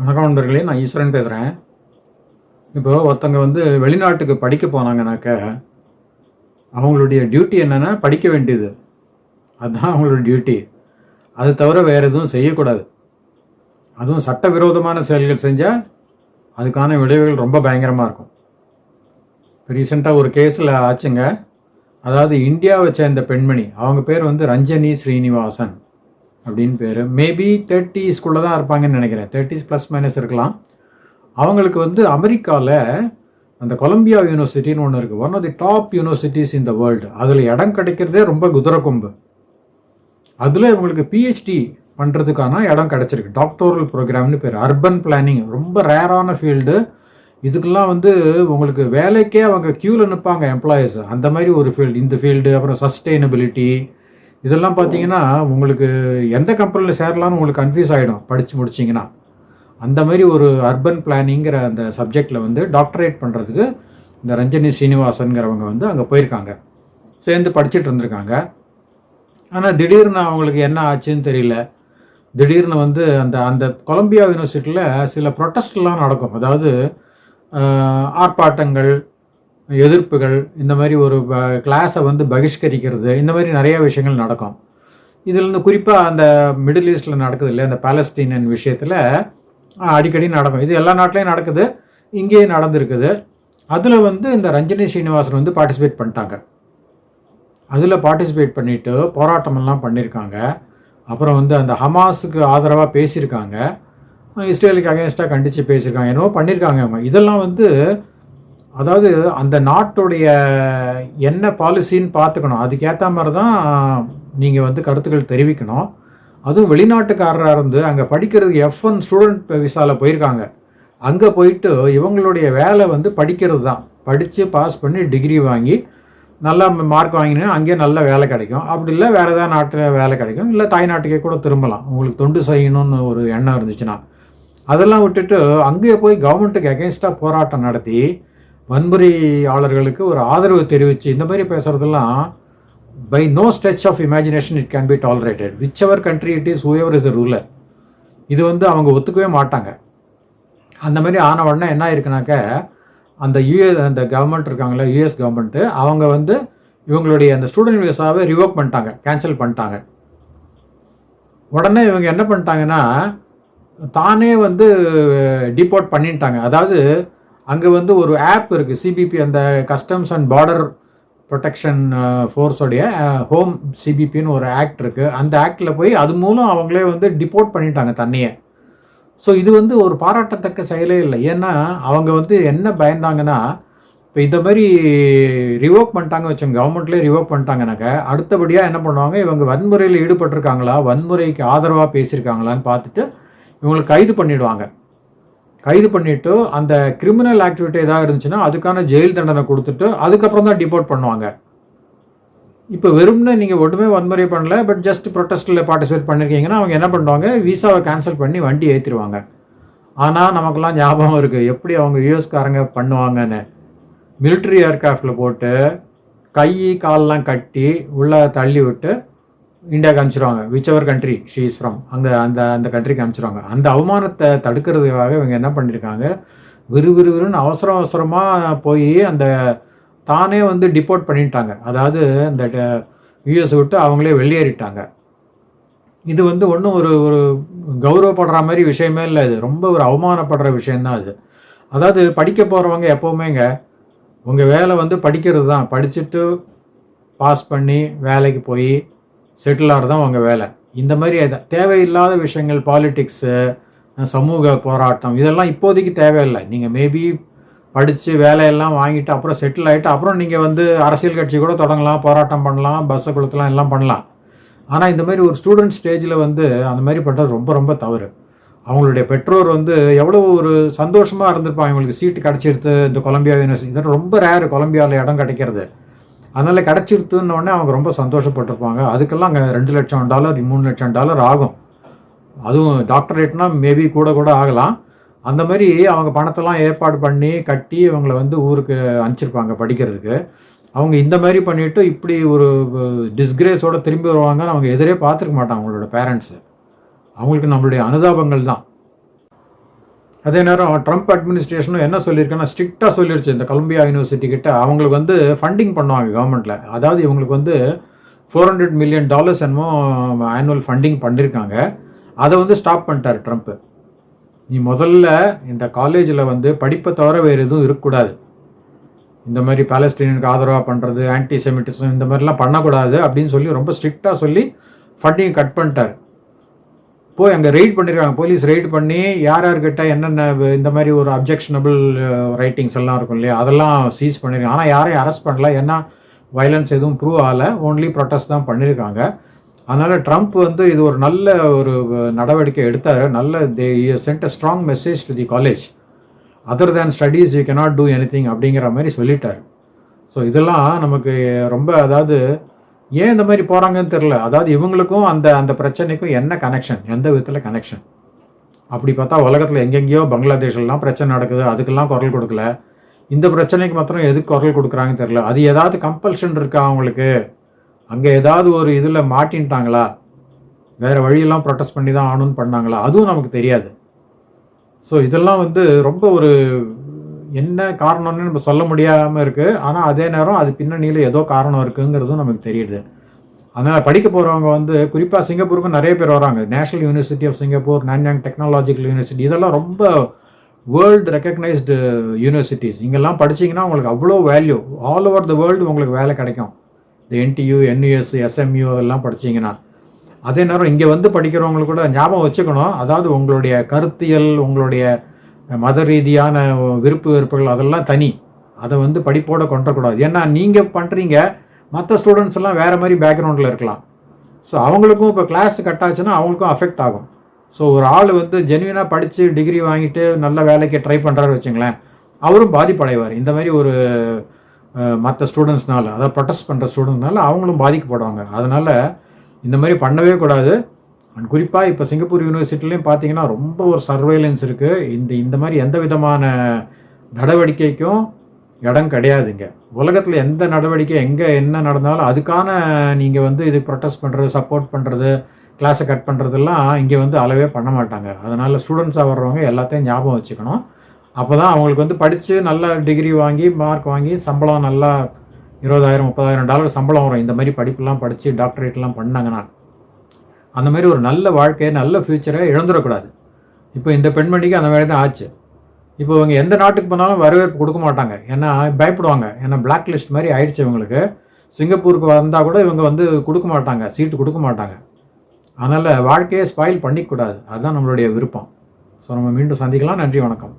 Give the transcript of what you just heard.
வணக்கம் நண்பர்களே நான் ஈஸ்வரன் பேசுகிறேன் இப்போ ஒருத்தங்க வந்து வெளிநாட்டுக்கு படிக்க போனாங்கனாக்க அவங்களுடைய டியூட்டி என்னென்னா படிக்க வேண்டியது. அதுதான் அவங்களோட டியூட்டி அது தவிர வேறு எதுவும் செய்யக்கூடாது. அதுவும் சட்டவிரோதமான செயல்கள் செஞ்சால் அதுக்கான விளைவுகள் ரொம்ப பயங்கரமாக இருக்கும். இப்போ ரீசெண்டாக ஒரு கேஸில் ஆச்சுங்க. அதாவது இந்தியாவை சேர்ந்த பெண்மணி அவங்க பேர் வந்து ரஞ்சனி ஸ்ரீனிவாசன். அப்படின்னு பேர். மேபி தேர்ட்டிஸ்குள்ளே தான் இருப்பாங்கன்னு நினைக்கிறேன். தேர்ட்டிஸ் ப்ளஸ் மைனஸ் இருக்கலாம். அவங்களுக்கு வந்து அமெரிக்காவில் அந்த கொலம்பியா யூனிவர்சிட்டின்னு ஒன்று இருக்குது one of the top universities in the world அதில் இடம் கிடைக்கிறதே ரொம்ப குதிரை கொம்பு. அதில் இவங்களுக்கு பிஹெச்டி பண்ணுறதுக்கான இடம் கிடச்சிருக்கு. டாக்டோரல் ப்ரோக்ராம்னு பேர். அர்பன் பிளானிங் ரொம்ப ரேரான ஃபீல்டு இதுக்கெல்லாம் வந்து உங்களுக்கு வேலைக்கே அவங்க க்யூவில் நிற்பாங்க எம்ப்ளாயீஸ் அந்த மாதிரி ஒரு ஃபீல்டு இந்த ஃபீல்டு அப்புறம் சஸ்டெயினபிலிட்டி இதெல்லாம் பார்த்தீங்கன்னா உங்களுக்கு எந்த கம்பெனியில் சேரலாம்னு உங்களுக்கு கன்ஃபியூஸ் ஆகிடும் படித்து முடிச்சிங்கன்னா. அந்த மாதிரி ஒரு அர்பன் பிளானிங்கிற அந்த சப்ஜெக்டில் வந்து டாக்டரேட் பண்ணுறதுக்கு இந்த ரஞ்சனி சீனிவாசனுங்கிறவங்க வந்து அங்கே போயிருக்காங்க. சேர்ந்து படிச்சுட்டு இருந்திருக்காங்க. ஆனால் திடீர்னு அவங்களுக்கு என்ன ஆச்சுன்னு தெரியல. திடீர்னு வந்து அந்த அந்த கொலம்பியா யூனிவர்சிட்டியில் சில ப்ரொட்டஸ்ட்லாம் நடக்கும். அதாவது ஆர்ப்பாட்டங்கள் எதிர்ப்புகள் இந்த மாதிரி ஒரு கிளாஸை வந்து பகிஷ்கரிக்கிறது இந்த மாதிரி நிறைய விஷயங்கள் நடக்கும். இதில் இருந்து குறிப்பாக அந்த மிடில் ஈஸ்டில் நடக்குது இல்லையா அந்த பாலஸ்தீனன் விஷயத்தில் அடிக்கடி நடக்கும். இது எல்லா நாட்டிலையும் நடக்குது இங்கேயும் நடந்திருக்குது. அதில் வந்து இந்த ரஞ்சனி ஸ்ரீனிவாசன் வந்து பார்ட்டிசிபேட் பண்ணிட்டாங்க. அதில் பார்ட்டிசிபேட் பண்ணிவிட்டு போராட்டமெல்லாம் பண்ணியிருக்காங்க அப்புறம் வந்து அந்த ஹமாஸுக்கு ஆதரவாக பேசியிருக்காங்க. இஸ்ரேலுக்கு அகேன்ஸ்டாக கண்டித்து பேசியிருக்காங்க. என்னவோ பண்ணியிருக்காங்க அவங்க இதெல்லாம் வந்து அதாவது அந்த நாட்டுடைய என்ன பாலிசின்னு பார்த்துக்கணும். அதுக்கேற்ற மாதிரி தான் நீங்கள் வந்து கருத்துக்கள் தெரிவிக்கணும். அதுவும் வெளிநாட்டுக்காரராக இருந்து அங்கே படிக்கிறது எஃப் ஒன் ஸ்டூடெண்ட் விசாவில் போயிருக்காங்க. அங்கே போயிட்டு இவங்களுடைய வேலை வந்து படிக்கிறது தான். படித்து பாஸ் பண்ணி டிகிரி வாங்கி நல்லா மார்க் வாங்கினீங்கன்னா அங்கேயே நல்ல வேலை கிடைக்கும். அப்படி இல்லை வேறு ஏதாவது நாட்டில் வேலை கிடைக்கும். இல்லை தாய்நாட்டுக்கே கூட திரும்பலாம். உங்களுக்கு தொண்டு செய்யணும்னு ஒரு எண்ணம் இருந்துச்சுன்னா. அதெல்லாம் விட்டுட்டு அங்கேயே போய் கவர்மெண்ட்டுக்கு அகேன்ஸ்டாக போராட்டம் நடத்தி வன்முறையாளர்களுக்கு ஒரு ஆதரவு தெரிவித்து இந்த மாதிரி பேசுகிறதெல்லாம் by no stretch of imagination it can be tolerated whichever country it is whoever is the ruler இது வந்து அவங்க ஒத்துக்கவே மாட்டாங்க. அந்த மாதிரி ஆன உடனே என்ன ஆயிருக்குனாக்க அந்த யூஎஸ் அந்த கவர்மெண்ட் இருக்காங்களே யூஎஸ் கவர்மெண்ட்டு அவங்க வந்து இவங்களுடைய அந்த ஸ்டூடெண்ட் விசாவை ரிவோக் பண்ணிட்டாங்க கேன்சல் பண்ணிட்டாங்க. உடனே இவங்க என்ன பண்ணிட்டாங்கன்னா தானே வந்து டிபோர்ட் பண்ணிட்டாங்க. அதாவது அங்கே வந்து ஒரு ஆப் இருக்குது சிபிபி அந்த கஸ்டம்ஸ் அண்ட் பார்டர் ப்ரொடெக்ஷன் ஃபோர்ஸோடைய ஹோம் சிபிபின்னு ஒரு ஆக்ட் இருக்குது அந்த ஆக்டில் போய் அது மூலம் அவங்களே வந்து டிப்போர்ட் பண்ணிட்டாங்க தண்ணியை. ஸோ இது வந்து ஒரு பாராட்டத்தக்க செயலே இல்லை. ஏன்னா அவங்க வந்து என்ன பயந்தாங்கன்னா இப்போ இந்த மாதிரி ரிவோக் பண்ணிட்டாங்க வச்சோங்க கவர்மெண்ட்லேயே ரிவோக் பண்ணிட்டாங்கனாக்க அடுத்தபடியாக என்ன பண்ணுவாங்க? இவங்க வன்முறையில் ஈடுபட்டிருக்காங்களா? வன்முறைக்கு ஆதரவாக பேசியிருக்காங்களான்னு பார்த்துட்டு இவங்களுக்கு கைது பண்ணிவிடுவாங்க கைது பண்ணிவிட்டு அந்த கிரிமினல் ஆக்டிவிட்டி ஏதாவது இருந்துச்சுன்னா அதுக்கான ஜெயில் தண்டனை கொடுத்துட்டு அதுக்கப்புறம் தான் டிபோர்ட் பண்ணுவாங்க. இப்போ வெறும்னு நீங்கள் ஒன்றுமே வன்முறை பண்ணல பட் ஜஸ்ட் ப்ரொட்டஸ்ட்டில் பார்ட்டிசிபேட் பண்ணியிருக்கீங்கன்னா அவங்க என்ன பண்ணுவாங்க? விசாவை கேன்சல் பண்ணி வண்டி ஏற்றிடுவாங்க ஆனால் நமக்கெல்லாம் ஞாபகம் இருக்குது எப்படி அவங்க யூஎஸ்காரங்க பண்ணுவாங்கன்னு. மிலிட்ரி ஏர்க்ராஃப்டில் போட்டு கை காலெலாம் கட்டி உள்ளே தள்ளி விட்டு இந்தியாவுக்கு அனுப்பிச்சிருவாங்க. Whichever country she is from அங்கே அந்த அந்த கண்ட்ரிக்கு அனுப்பிச்சிருவாங்க. அந்த அவமானத்தை தடுக்கிறதுக்காக இவங்க என்ன பண்ணியிருக்காங்க விறுவிறுவிறுன்னு அவசரம் அவசரமாக போய் அந்த தானே வந்து டிப்போர்ட் பண்ணிட்டாங்க. அதாவது அந்த யூஎஸ் விட்டு அவங்களே வெளியேறிட்டாங்க. இது வந்து ஒன்றும் ஒரு ஒரு கௌரவப்படுற மாதிரி விஷயமே இல்லை இது. ரொம்ப ஒரு அவமானப்படுற விஷயந்தான் அது அதாவது படிக்க போகிறவங்க எப்போவுமேங்க உங்கள் வேலை வந்து படிக்கிறது தான் படிச்சுட்டு பாஸ் பண்ணி வேலைக்கு போய் செட்டில் ஆகிறது தான் அவங்க வேலை. இந்த மாதிரி தேவையில்லாத விஷயங்கள் பாலிட்டிக்ஸு சமூக போராட்டம் இதெல்லாம் இப்போதைக்கு தேவையில்லை. நீங்கள் மேபி படித்து வேலையெல்லாம் வாங்கிட்டு அப்புறம் செட்டில் ஆகிட்டு அப்புறம் நீங்கள் வந்து அரசியல் கட்சி கூட தொடங்கலாம் போராட்டம் பண்ணலாம் பஸ்ஸை கொளுத்தலாம் எல்லாம் பண்ணலாம். ஆனால் இந்த மாதிரி ஒரு ஸ்டூடெண்ட் ஸ்டேஜில் வந்து அந்த மாதிரி பண்ணுறது ரொம்ப ரொம்ப தவறு. அவங்களுடைய பெற்றோர் வந்து எவ்வளோ ஒரு சந்தோஷமாக இருந்திருப்பாங்க. இவங்களுக்கு சீட்டு கிடச்சிருது இந்த கொலம்பியா யூனிவர்சிட்டி இதெல்லாம் ரொம்ப ரேரு கொலம்பியாவில் இடம் கிடைக்கிறது. அதனால் கிடச்சிருத்துன்னொடனே அவங்க ரொம்ப சந்தோஷப்பட்டிருப்பாங்க. அதுக்கெல்லாம் அங்கே ரெண்டு லட்சம் டாலர் மூணு லட்சம் டாலர் ஆகும். அதுவும் டாக்டரேட்னா மேபி கூட கூட ஆகலாம். அந்த மாதிரி அவங்க பணத்தெல்லாம் ஏற்பாடு பண்ணி கட்டி இவங்களை வந்து ஊருக்கு அனுப்பிச்சிருப்பாங்க படிக்கிறதுக்கு. அவங்க இந்த மாதிரி பண்ணிவிட்டு இப்படி ஒரு டிஸ்கிரேஸோட திரும்பி வருவாங்கன்னு அவங்க எதிரே பார்த்துருக்க மாட்டாங்க அவங்களோட பேரண்ட்ஸு அவங்களுக்கு நம்மளுடைய அனுதாபங்கள் தான். அதே நேரம் ட்ரம்ப் அட்மினிஸ்ட்ரேஷனும் என்ன சொல்லியிருக்கேன்னா ஸ்ட்ரிக்டாக சொல்லிருச்சு. இந்த கொலம்பியா யூனிவர்சிட்டி கிட்ட அவங்களுக்கு வந்து ஃபண்டிங் பண்ணுவாங்க கவர்மெண்ட்டில் அதாவது இவங்களுக்கு வந்து ஃபோர் ஹண்ட்ரட் மில்லியன் டாலர்ஸ் என்னமோ ஆனுவல் ஃபண்டிங் பண்ணியிருக்காங்க அதை வந்து ஸ்டாப் பண்ணிட்டார் ட்ரம்ப்பு நீ முதல்ல இந்த காலேஜில் வந்து படிப்பை தவிர வேறு எதுவும் இருக்கக்கூடாது. இந்த மாதிரி பாலஸ்தீனுக்கு ஆதரவாக பண்ணுறது ஆன்டி செமிட்டிசம் இந்த மாதிரிலாம் பண்ணக்கூடாது அப்படின்னு சொல்லி ரொம்ப ஸ்ட்ரிக்டாக சொல்லி ஃபண்டிங் கட் பண்ணிட்டார். போய் அங்கே ரெய்ட் பண்ணியிருக்காங்க போலீஸ் ரெய்ட் பண்ணி யார் யார்கிட்ட என்னென்ன இந்த மாதிரி ஒரு அப்ஜெக்ஷனபிள் ரைட்டிங்ஸ் எல்லாம் இருக்கும் இல்லையா? அதெல்லாம் சீஸ் பண்ணியிருக்காங்க ஆனால் யாரையும் அரெஸ்ட் பண்ணல. ஏன்னா வயலன்ஸ் எதுவும் ப்ரூவ் ஆகலை. ஓன்லி ப்ரொட்டஸ்ட் தான் பண்ணியிருக்காங்க அதனால் ட்ரம்ப் வந்து இது ஒரு நல்ல ஒரு நடவடிக்கை எடுத்தார். நல்ல they sent a strong message to the college other than studies you cannot do anything அப்படிங்கிற மாதிரி சொல்லிட்டார். ஸோ இதெல்லாம் நமக்கு ரொம்ப அதாவது ஏன் இந்த மாதிரி போகிறாங்கன்னு தெரில அதாவது இவங்களுக்கும் அந்த அந்த பிரச்சனைக்கும் என்ன கனெக்ஷன் எந்த விதத்தில் கனெக்ஷன் அப்படி பார்த்தா உலகத்தில் எங்கெங்கேயோ பங்களாதேஷ்லாம் பிரச்சனை நடக்குது. அதுக்கெல்லாம் குரல் கொடுக்கல. இந்த பிரச்சனைக்கு மாத்திரம் எதுக்கு குரல் கொடுக்குறாங்கன்னு தெரில அது ஏதாவது கம்பல்ஷன் இருக்கா அவங்களுக்கு? அங்கே ஏதாவது ஒரு இதில் மாட்டின்ட்டாங்களா? வேறு வழியெல்லாம் ப்ரொட்டஸ்ட் பண்ணி தான் ஆகணும்னு பண்ணாங்களா? அதுவும் நமக்கு தெரியாது. ஸோ இதெல்லாம் வந்து ரொம்ப ஒரு என்ன காரணம்னு நம்ம சொல்ல முடியாமல் இருக்குது ஆனால் அதே நேரம் அது பின்னணியில் ஏதோ காரணம் இருக்குங்கிறதும் நமக்கு தெரியுது. அதனால் படிக்க போகிறவங்க வந்து குறிப்பாக சிங்கப்பூருக்கு நிறைய பேர் வராங்க. National University of Singapore Nanyang Technological University இதெல்லாம் ரொம்ப வேர்ல்டு ரெக்கக்னைஸ்டு யூனிவர்சிட்டிஸ் இங்கெல்லாம் படிச்சிங்கன்னா உங்களுக்கு அவ்வளோ value all over the world உங்களுக்கு வேலை கிடைக்கும். இந்த என்டியூ என்யூஎஸ் எஸ்எம்யூ எல்லாம் படிச்சீங்கன்னா. அதே நேரம் இங்கே வந்து படிக்கிறவங்களுக்கு கூட ஞாபகம் வச்சுக்கணும். அதாவது உங்களுடைய கருத்தியல் உங்களுடைய மத ரீதியான விருப்பு வெறுப்புகள் அதெல்லாம் தனி. அதை வந்து படிப்போட கொண்டக்கூடாது ஏன்னா நீங்கள் பண்ணுறீங்க மற்ற ஸ்டூடெண்ட்ஸ் எல்லாம் வேறு மாதிரி பேக்ரவுண்டில் இருக்கலாம். ஸோ அவங்களுக்கும் இப்போ கிளாஸ் கட் ஆச்சுன்னா அவங்களுக்கும் அஃபெக்ட் ஆகும். ஸோ ஒரு ஆள் வந்து ஜென்வினாக படித்து டிகிரி வாங்கிட்டு நல்ல வேலைக்கு ட்ரை பண்ணுறாரு வச்சுங்களேன் அவரும் பாதிப்படைவார். இந்த மாதிரி ஒரு மற்ற ஸ்டூடெண்ட்ஸ்னால அதாவது ப்ரொட்டஸ்ட் பண்ணுற ஸ்டூடெண்ட்ஸ்னால அவங்களும் பாதிக்கப்படுவாங்க. அதனால் இந்த மாதிரி பண்ணவே கூடாது. அண்ட் குறிப்பாக இப்போ சிங்கப்பூர் யூனிவர்சிட்டிலையும் பார்த்தீங்கன்னா ரொம்ப ஒரு சர்வைலன்ஸ் இருக்குது இந்த இந்த மாதிரி எந்த விதமான நடவடிக்கைக்கும் இடம் கிடையாதுங்க. உலகத்தில் எந்த நடவடிக்கை எங்கே என்ன நடந்தாலும் அதுக்கான நீங்கள் வந்து இது ப்ரொட்டஸ்ட் பண்ணுறது சப்போர்ட் பண்ணுறது கிளாஸை கட் பண்ணுறதெல்லாம் இங்கே வந்து அளவே பண்ண மாட்டாங்க. அதனால் ஸ்டூடெண்ட்ஸாக வர்றவங்க எல்லாத்தையும் ஞாபகம் வச்சுக்கணும். அப்போ தான் அவங்களுக்கு வந்து படித்து நல்ல டிகிரி வாங்கி மார்க் வாங்கி சம்பளம் நல்லா இருபதாயிரம் முப்பதாயிரம் டாலர் சம்பளம் வரும். இந்த மாதிரி படிப்புலாம் படித்து டாக்டரேட்லாம் பண்ணாங்கன்னா. அந்த மாதிரி ஒரு நல்ல வாழ்க்கையை நல்ல ஃப்யூச்சரை இழந்துடக்கூடாது. இப்போ இந்த பெண்மணிக்கு அந்த மாதிரி தான் ஆச்சு. இப்போ இவங்க எந்த நாட்டுக்கு போனாலும் வரவேற்பு கொடுக்க மாட்டாங்க. ஏன்னா பயப்படுவாங்க. ஏன்னா பிளாக் லிஸ்ட் மாதிரி ஆயிடுச்சு இவங்களுக்கு. சிங்கப்பூருக்கு வந்தால் கூட இவங்க வந்து கொடுக்க மாட்டாங்க. சீட்டு கொடுக்க மாட்டாங்க. அதனால் வாழ்க்கையை ஸ்பாயில் பண்ணிக்கூடாது. அதுதான் நம்மளுடைய விருப்பம். ஸோ நம்ம மீண்டும் சந்திக்கலாம். நன்றி வணக்கம்.